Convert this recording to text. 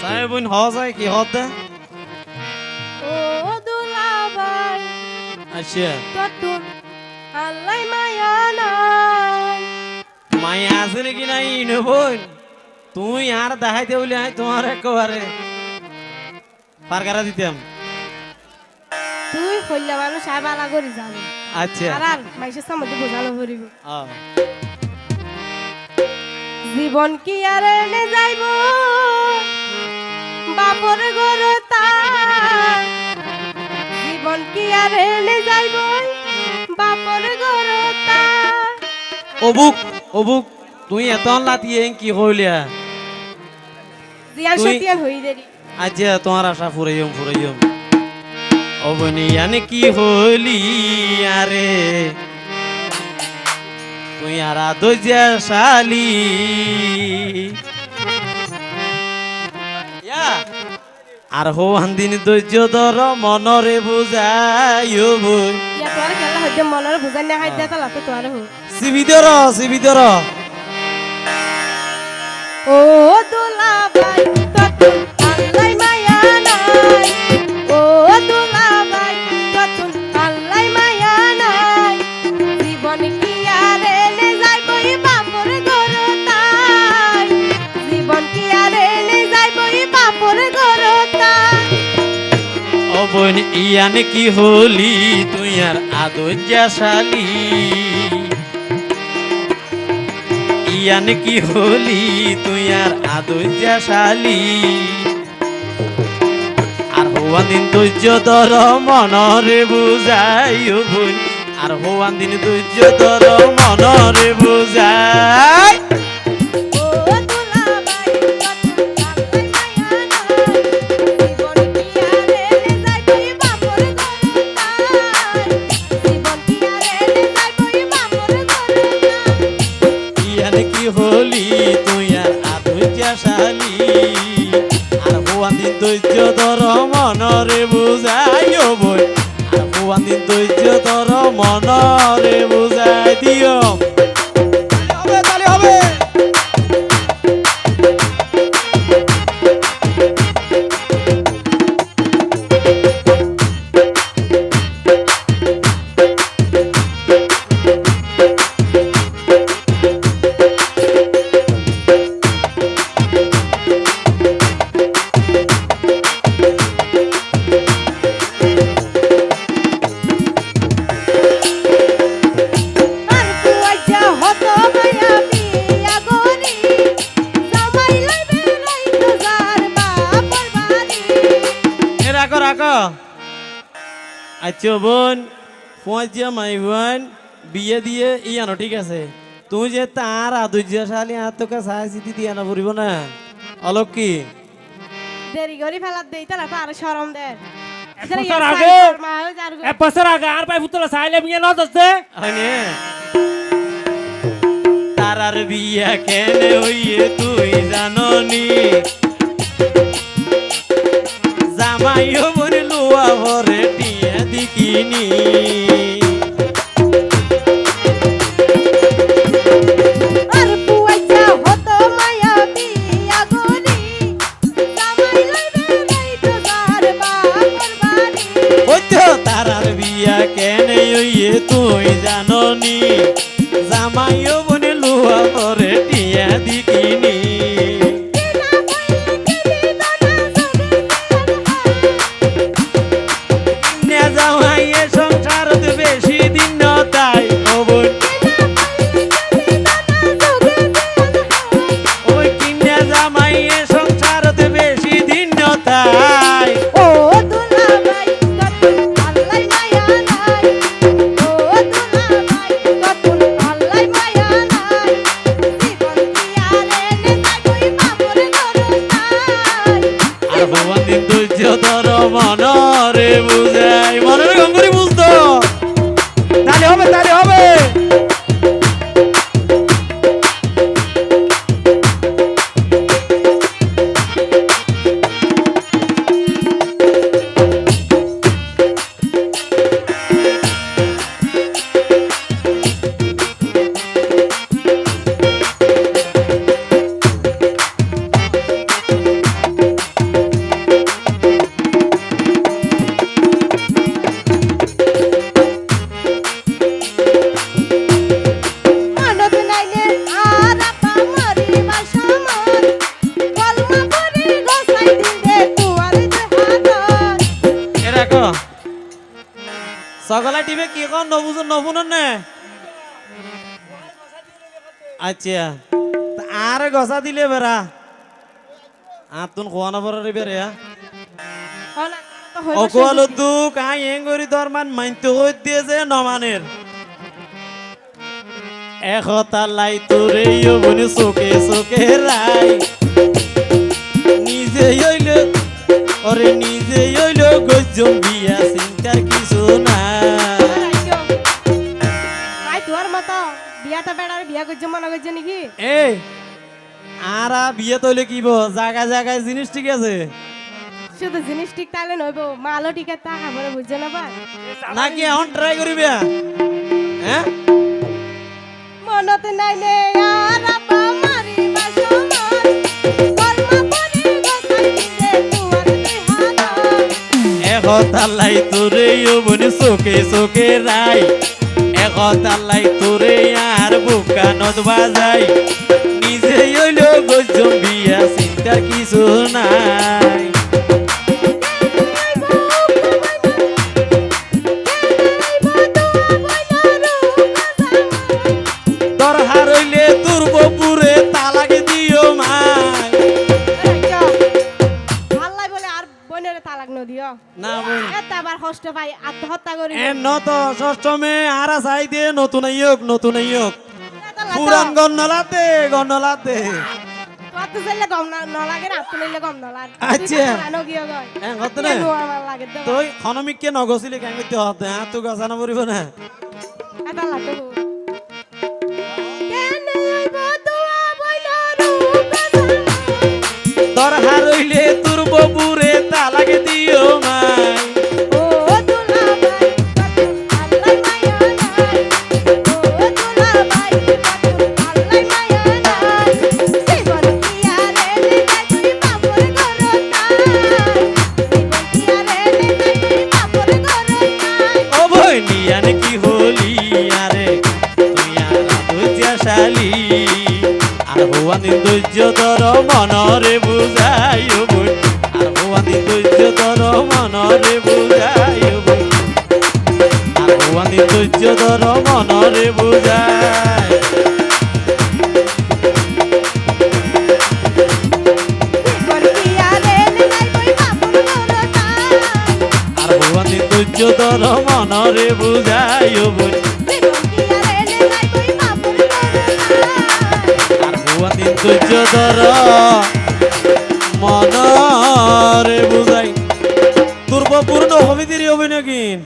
চাই বোন হ যায় কি হত ও আচ্ছা আল্লাই মায়া নাই মাই আছে নাকি নাই ইনো বোন তুই আর দেখাইতে বলি আই তোমার একেবারে পারকারা দিতাম তুই হইলে মানুষ আর বালা করে যাবে আচ্ছা আর আর মাইসের সামনে বোঝানো করিব জীবন কি আর এনে যাইব ঘর তার। জীবন কি আর এনে যাইব? বাপর তার। অবুক অবুক তুই এত লাতিয়ে কি হইলিয়া জিয়ান তুই- সতিয়ান হই দেরি। আচ্ছা তোমার আশা ফুরাইম ফুরাইম অবনিয়ানে কি হলি আরে? তুই আর দইজা শালি। আর হো আন্দিন ধৈর্য ধর মনরে বুঝাইও বই মনের বুঝান না খাইতে তালা তো তোর সিবি ধর সিবি ধর। ও দুলা ভাই অবন ইয়ানে কি হলি? তুই আর আদর্যা শালি ইয়ানে কি হলি? তুই আর আদর্যা শালি আর হওয়ান দিন ধৈর্য ধর, মনরে বুঝাইও বোন। আর হওয়ান দিন ধৈর্য ধর, মনরে বুঝাই। দিন ধৈর্য ধর মনরে বুঝাই দিও আচ্ছা বোন পৌঁছিয়া মাই বোন বিয়ে দিয়ে ইয়ানো ঠিক আছে? তুই যে তার আদর্য শালি আর তোকে চাই চিঠি দিয়া না পড়িব না? অলক কি? দেরি করি ফেলাত দেই তারা তো আর শরম দে। বছর আগে এক বছর আগে আর পাই ফুতলা চাইলে মিয়া ন দছে হয়নি তারার বিয়া কেনে হইয়ে তুই জাননি? জামাইও বনে লুয়া ভরে হইতো তারার বিয়া কেনে তুই জাননি। জামাইও সকলা টিভে কি কন নবুঝ নবুন নে? আচ্ছা। আর গসা দিলে বেড়া। আতুন খোয়ানো পরে বেড়ে অকুয়াল দু কাই এং করি দরমান মাইনতে হই দিয়েছে নমানের এখতা লাই তোরে বনি চোখে চোখে রাই আরা বিয়ে তৈলে কি বো জায়গায় জায়গায় জিনিস ঠিক আছে? শুধু জিনিস ঠিক তাহলে নইব মালও ঠিক খাবার বুঝছে না বা নাকি এখন ট্রাই করিবে? হ্যাঁ? মনতে নাই নে আর মারি তোরে চোখে চোখে রাই। এখতালাই তোরে আর বুকা নদ বাজাই। নিজে হইল গজম বিয়া চিন্তার কিছু নাই। বোনের তালাক নদিও না বোন এটা আবার কষ্ট পাই আত্মহত্যা করি। এ নত ষষ্ঠমে আরা চাই দিয়ে নতুন আইয়ক নতুন আইয়ক। পুরান গন্নলাতে গন্নলাতে কত চাইলে গম না নলাগে না আপনি গম নলাগে আচ্ছা। আনো গিয়ে গয় কত লাগে তো তুই খনমিককে নগছিলি কেন হতে? হ্যাঁ তুই গছানো পড়িব না? এটা লাগে তোর হারইলে তোর বপুরে ভুয়ানি ধৈর্য ধর মনরে বুঝাই ভুয়ানি ধৈর্য ধর মনরে বুঝাই ভুয়ানি ধৈর্য ধর মনরে বুঝাই। ধৈর্য ধর মনরে বুঝাই ও ভবানী ধৈর্য ধর। মনরে বুঝাই। দুর্বপূর্ণ হবিদির অভিনয় কিন